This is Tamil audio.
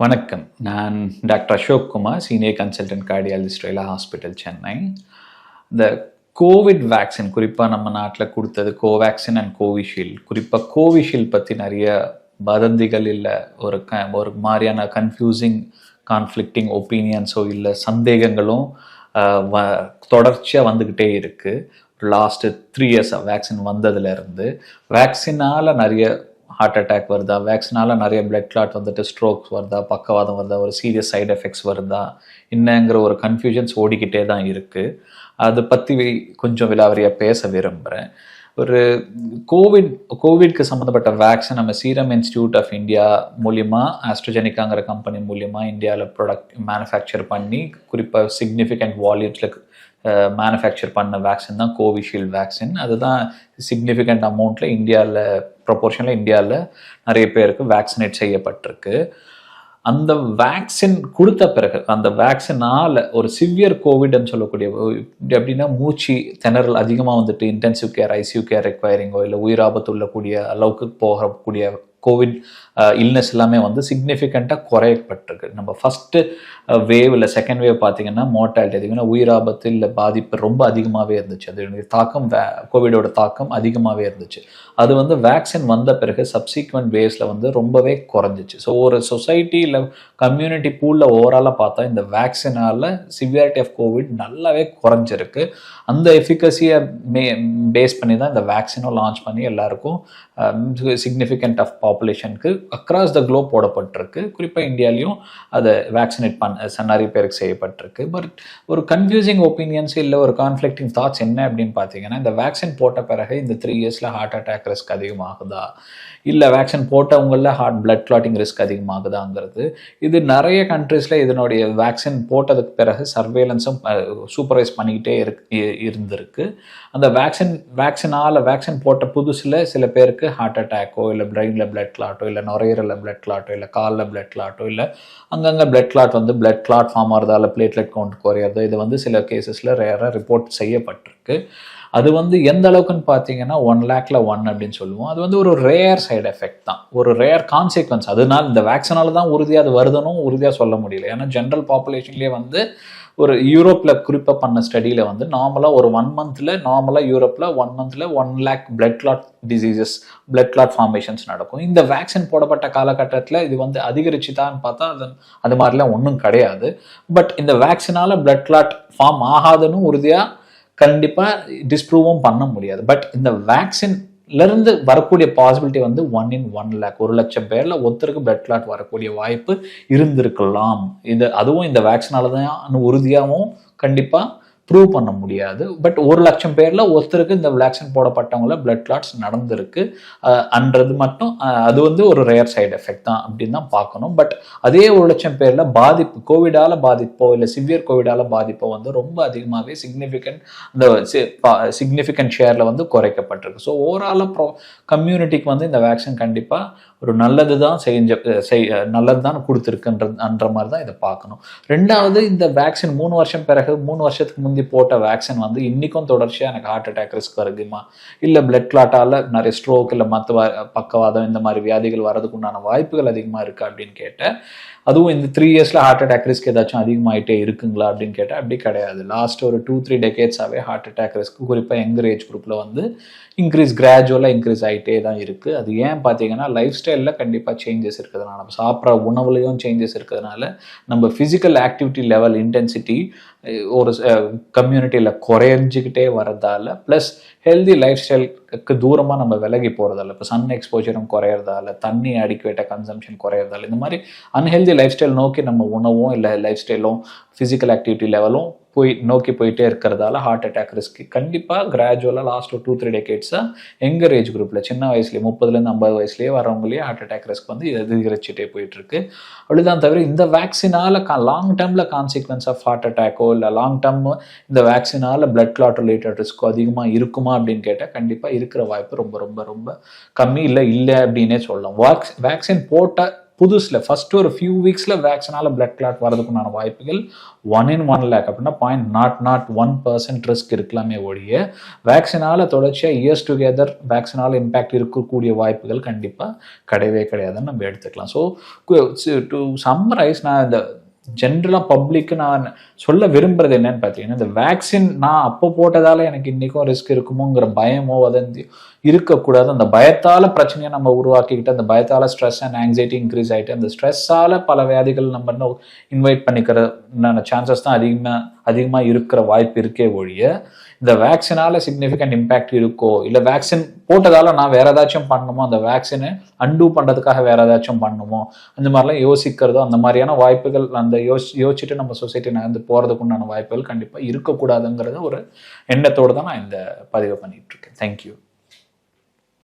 வணக்கம். நான் doctor Ashok Kumar senior consultant cardiologist Rela hospital Chennai. இந்த கோவிட் வேக்சின் குறிப்பாக நம்ம நாட்டில் கொடுத்தது கோவேக்சின் அண்ட் கோவிஷீல்டு குறிப்பாக கோவிஷீல்டு பற்றி நிறைய வதந்திகள் இல்லை ஒரு க ஒரு மாதிரியான கன்ஃபியூசிங் கான்ஃப்ளிக்டிங் ஒப்பீனியன்ஸோ இல்லை சந்தேகங்களும் வ தொடர்ச்சியாக வந்துக்கிட்டே இருக்குது லாஸ்ட்டு த்ரீ இயர்ஸாக வேக்சின் வந்ததுலேருந்து வேக்சினால் நிறைய ஹார்ட் அட்டாக் வருதா? வேக்சினால் நிறைய பிளட் கிளாட் வந்துட்டு ஸ்ட்ரோக்ஸ் வருதா? பக்கவாதம் வருதா? ஒரு சீரியஸ் சைடு எஃபெக்ட்ஸ் வருதா? என்னங்கிற ஒரு கன்ஃபியூஷன்ஸ் ஓடிக்கிட்டே தான் இருக்குது அதை பற்றி கொஞ்சம் விலாவரியாக பேச விரும்புகிறேன் ஒரு கோவிட் கோவிட்க்கு சம்மந்தப்பட்ட வேக்சின் நம்ம சீரம் இன்ஸ்டியூட் ஆஃப் இந்தியா மூலியமாக ஆஸ்ட்ரோஜெனிக்காங்கிற கம்பெனி மூலியமா இந்தியாவில் ப்ராடக்ட் மேனுஃபேக்சர் பண்ணி குறிப்பாக சிக்னிஃபிகண்ட் வால்யூம்ஸில் மேனுஃபேக்சர் பண்ண வேக்சின் தான் கோவிஷீல்டு வேக்சின் அதுதான் சிக்னிஃபிகண்ட் அமௌண்ட்டில் இந்தியாவில் ப்ரொபோர்ஷனில் இந்தியாவில் நிறைய பேருக்கு வேக்சினேட் செய்யப்பட்டிருக்கு. அந்த வேக்சின் கொடுத்த பிறகு அந்த வேக்சினால் ஒரு சிவியர் கோவிட்னு சொல்லக்கூடிய எப்படின்னா மூச்சு திணறல் அதிகமாக வந்துட்டு இன்டென்சிவ் கேர் ஐசியூ கேர் ரெக்வயரிங்கோ இல்லை உயிராபத்து உள்ளக்கூடிய அளவுக்கு போகக்கூடிய கோவிட் இல்னஸ் எல்லாமே வந்து சிக்னிஃபிகண்ட்டாக குறையப்பட்டிருக்கு. நம்ம ஃபஸ்ட்டு வேவ் இல்லை செகண்ட் வேவ் பார்த்தீங்கன்னா மோர்டாலிட்டி அதிகம்னா உயிராபத்து இல்லை பாதிப்பு ரொம்ப அதிகமாகவே இருந்துச்சு. அது தாக்கம் வே கோவிடோட தாக்கம் அதிகமாகவே இருந்துச்சு. அது வந்து வேக்சின் வந்த பிறகு சப்சீக்வெண்ட் வேவ்ஸில் வந்து ரொம்பவே குறைஞ்சிச்சு. ஸோ ஒரு சொசைட்டியில் கம்யூனிட்டி பூலில் ஓவராலாக பார்த்தா இந்த வேக்சினால் சிவியாரிட்டி ஆஃப் கோவிட் நல்லாவே குறைஞ்சிருக்கு. அந்த எஃபிகசியை மே பேஸ் பண்ணி தான் இந்த வேக்சினும் லான்ச் பண்ணி எல்லாருக்கும் சிக்னிஃபிகண்ட் ஆஃப் பாப்புலேஷனுக்கு அக்ராஸ் த குளோப் போடப்பட்டிருக்கு. குறிப்பாக இந்தியாலையும் அதை வேக்சினேட் பண்ண நிறைய பேருக்கு செய்யப்பட்டிருக்கு. பட் ஒரு கன்ஃபியூசிங் ஒப்பீனியன்ஸ் இல்லை ஒரு கான்ஃப்ளிக்டிங் தாட்ஸ் என்ன அப்படின்னு பார்த்தீங்கன்னா இந்த வேக்சின் போட்ட பிறகு இந்த த்ரீ இயர்ஸில் ஹார்ட் அட்டாக் ரிஸ்க் அதிகமாகுதா? இல்லை வேக்சின் போட்டவங்களில் ஹார்ட் பிளட் கிளாட்டிங் ரிஸ்க் அதிகமாகுதாங்கிறது. இது நிறைய கண்ட்ரீஸில் இதனுடைய வேக்சின் போட்டதுக்கு பிறகு சர்வேலன்ஸும் சூப்பர்வைஸ் பண்ணிக்கிட்டே இருக்கு இ- இருந்திருக்கு. அந்த வேக்சின் வேக்சினால் வேக்சின் போட்ட புதுசில் சில பேருக்கு ஹார்ட் அட்டாக்கோ இல்லை பிரெயினில் பிளட் கிளாட்டோ இல்லை நுரையீரலில் பிளட் கிளாட்டோ இல்லை காலில் பிளட் கிளாட்டோ இல்லை அங்கங்கே பிளட் கிளாட் வந்து பிளட் கிளாட் ஃபார்ம் ஆகிறதால பிளேட்லெட் கவுண்ட் குறையிறது. இது வந்து சில கேசஸில் ரேராக ரிப்போர்ட் செய்யப்பட்டிருக்கு. அது வந்து எந்த அளவுக்குன்னு பார்த்தீங்கன்னா ஒன் லேக்ல ஒன் அப்படின்னு சொல்லுவோம். அது வந்து ஒரு ரேர் சைடு எஃபெக்ட் தான். ஒரு ரேர் கான்சிக்வன்ஸ் அதனால இந்த வேக்சினால தான் உறுதியாக அது வருதுன்னு உறுதியாக சொல்ல முடியல. ஏன்னா ஜென்ரல் பாப்புலேஷன்லேயே வந்து ஒரு யூரோப்பில் குறிப்பாக பண்ண ஸ்டடியில் வந்து நார்மலாக ஒரு ஒன் மந்த்தில் நார்மலாக யூரோப்பில் ஒன் மந்த்தில் one lakh blood clot diseases blood clot formations நடக்கும். இந்த வேக்சின் போடப்பட்ட காலகட்டத்தில் இது வந்து அதிகரிச்சுதான்னு பார்த்தா அது அது மாதிரிலாம் ஒன்றும் கிடையாது. பட் இந்த வேக்சினால் பிளட் கிளாட் ஃபார்ம் ஆகாதுன்னு உறுதியாக கண்டிப்பாக டிஸ்ப்ரூவும் பண்ண முடியாது. பட் இந்த வேக்சின்ல இருந்து வரக்கூடிய பாசிபிலிட்டி வந்து ஒன் இன் ஒன் லேக் ஒரு லட்சம் பேரில் ஒருத்தருக்கு பிளட் கிளாட் வரக்கூடிய வாய்ப்பு இருந்திருக்கலாம். இது அதுவும் இந்த வேக்சினால தான் உறுதியாகவும் கண்டிப்பாக ப்ரூவ் பண்ண முடியாது. பட் ஒரு லட்சம் பேரில் ஒருத்தருக்கு இந்த வேக்சின் போடப்பட்டவங்கள பிளட் கிளாட்ஸ் நடந்திருக்கு. அன்றது மட்டும் அது வந்து ஒரு ரேர் சைடு எஃபெக்ட் தான் அப்படின்னு தான் பார்க்கணும். பட் அதே ஒரு லட்சம் பேரில் பாதிப்பு கோவிடால் பாதிப்போ இல்லை சிவியர் கோவிடால பாதிப்போ வந்து ரொம்ப அதிகமாகவே சிக்னிஃபிகண்ட் இந்த சிக்னிஃபிகண்ட் ஷேரில் வந்து குறைக்கப்பட்டிருக்கு. ஸோ ஓவராலாக ப்ரோ கம்யூனிட்டிக்கு வந்து இந்த வேக்சின் கண்டிப்பாக ஒரு நல்லது தான் செஞ்ச செய் நல்லது தான் கொடுத்துருக்குன்ற அன்ற மாதிரி தான் இதை பார்க்கணும். ரெண்டாவது இந்த வேக்சின் மூணு வருஷம் பிறகு மூணு வருஷத்துக்கு முந்தி போட்ட வேக்சின் வந்து இன்றைக்கும் தொடர்ச்சியாக எனக்கு ஹார்ட் அட்டாக் ரிஸ்க் வருதுமா? இல்லை பிளட் கிளாட்டால் நிறைய ஸ்ட்ரோக் இல்லை மற்ற பக்கவாதம் இந்த மாதிரி வியாதிகள் வரதுக்கு உண்டான வாய்ப்புகள் அதிகமாக இருக்குது அப்படின்னு கேட்டேன். அதுவும் இந்த த்ரீ இயர்ஸில் ஹார்ட் அட்டாக் ரிஸ்க் ஏதாச்சும் அதிகமாகிட்டே இருக்குங்களா அப்படின்னு கேட்டால் அப்படி கிடையாது. லாஸ்ட் ஒரு டூ த்ரீ டெக்கேட்ஸாகவே ஹார்ட் அட்டாக் ரிஸ்க் குறிப்பாக எங்கர் ஏஜ் குரூப்பில் வந்து இன்க்ரீஸ் கிராஜுவலாக இன்க்ரீஸ் ஆகிட்டே தான் இருக்குது அது ஏன் பார்த்தீங்கன்னா லைஃப் ஸ்டைலில் கண்டிப்பாக சேஞ்சஸ் இருக்கிறதுனால நம்ம சாப்பிட்ற உணவுலையும் சேஞ்சஸ் இருக்கிறதுனால நம்ம ஃபிசிக்கல் ஆக்டிவிட்டி லெவல் இன்டென்சிட்டி ஒரு கம்யூனிட்டியில் குறைஞ்சிக்கிட்டே வரதால ப்ளஸ் ஹெல்தி லைஃப் ஸ்டைலுக்கு தூரமாக நம்ம விலகி போகிறதால இப்போ சன் எக்ஸ்போஜரும் குறையிறதால தண்ணி அடிக்குவேட்டாக கன்சம்ஷன் குறையிறதால இந்த மாதிரி அன்ஹெல்தி லைஃப் ஸ்டைல் நோக்கி நம்ம உணவும் இல்லை லைஃப் ஸ்டைலும் ஃபிசிக்கல் ஆக்டிவிட்டி லெவலும் போய் நோக்கி போயிட்டே இருக்கிறதால ஹார்ட் அட்டாக் ரிஸ்க் கண்டிப்பாக கிராஜுவலாக லாஸ்ட் ஒரு டூ த்ரீ டெக்கேட்ஸாக எங்கர் ஏஜ் குரூப்பில் சின்ன வயசுலேயே முப்பதுலேருந்து ஐம்பது வயசுலேயே வரவங்களே ஹார்ட் அட்டாக் ரிஸ்க் வந்து அதிகரிச்சுட்டே போயிட்டுருக்கு. அப்படிதான் தவிர இந்த வேக்சினால லாங் டேர்மில் கான்சிக்வன்ஸ் ஆஃப் ஹார்ட் அட்டாக்கோ இல்லை லாங் டேர்ம் இந்த வேக்சினால் பிளட் கிளாட் ரிலேட்டட் ரிஸ்க்கோ அதிகமாக இருக்குமா அப்படின்னு கேட்டால் கண்டிப்பாக இருக்கிற வாய்ப்பு ரொம்ப ரொம்ப ரொம்ப கம்மி இல்லை இல்லை அப்படின்னே சொல்லலாம். வாக்ஸ் வேக்சின் போட்ட புதுசில் ஃபஸ்ட்டு ஒரு ஃபியூ வீக்ஸில் வேக்சினால் பிளட் கிளாட் வரதுக்குண்டான வாய்ப்புகள் ஒன் இன் ஒன் லேக் அப்படின்னா point not not one percent risk இருக்கலாமே ஒழிய வேக்சினால் தொடர்ச்சியாக இயர்ஸ் டுகெதர் வேக்சினால் இம்பேக்ட் இருக்கக்கூடிய வாய்ப்புகள் கண்டிப்பாக கிடையவே கிடையாதுன்னு நம்ம எடுத்துக்கலாம். ஸோ டு சம்மரைஸ் நான் இந்த ஜென்ரலாக பப்ளிக்கு நான் சொல்ல விரும்புறது என்னன்னு பார்த்தீங்கன்னா இந்த வேக்சின் நான் அப்போ போட்டதால எனக்கு இன்றைக்கும் ரிஸ்க் இருக்குமோங்கிற பயமோ வதந்தியோ இருக்கக்கூடாது. அந்த பயத்தால் பிரச்சனையை நம்ம உருவாக்கிக்கிட்டு அந்த பயத்தால் ஸ்ட்ரெஸ் அண்ட் ஆங்ஸைட்டி இன்க்ரீஸ் ஆகிட்டு அந்த ஸ்ட்ரெஸ்ஸால் பல வியாதிகள் நம்ம இன்னும் இன்வைட் பண்ணிக்கிற சான்சஸ் தான் அதிகமாக அதிகமாக இருக்கிற வாய்ப்பு இருக்கே ஒழிய இந்த வேக்சினால சிக்னிஃபிகண்ட் இம்பேக்ட் இருக்கோ இல்லை வேக்சின் போட்டதால நான் வேற ஏதாச்சும் பண்ணணுமோ அந்த வேக்சினை அன்டூ பண்ணுறதுக்காக வேற ஏதாச்சும் பண்ணணுமோ அந்த மாதிரிலாம் யோசிக்கிறதோ அந்த மாதிரியான வாய்ப்புகள் அந்த யோசி யோசிச்சுட்டு நம்ம சொசைட்டி நகர்ந்து போகிறதுக்குண்டான வாய்ப்புகள் கண்டிப்பாக இருக்கக்கூடாதுங்கிறத ஒரு எண்ணத்தோடு தான் நான் இந்த பதிவை பண்ணிகிட்ருக்கேன் தேங்க்யூ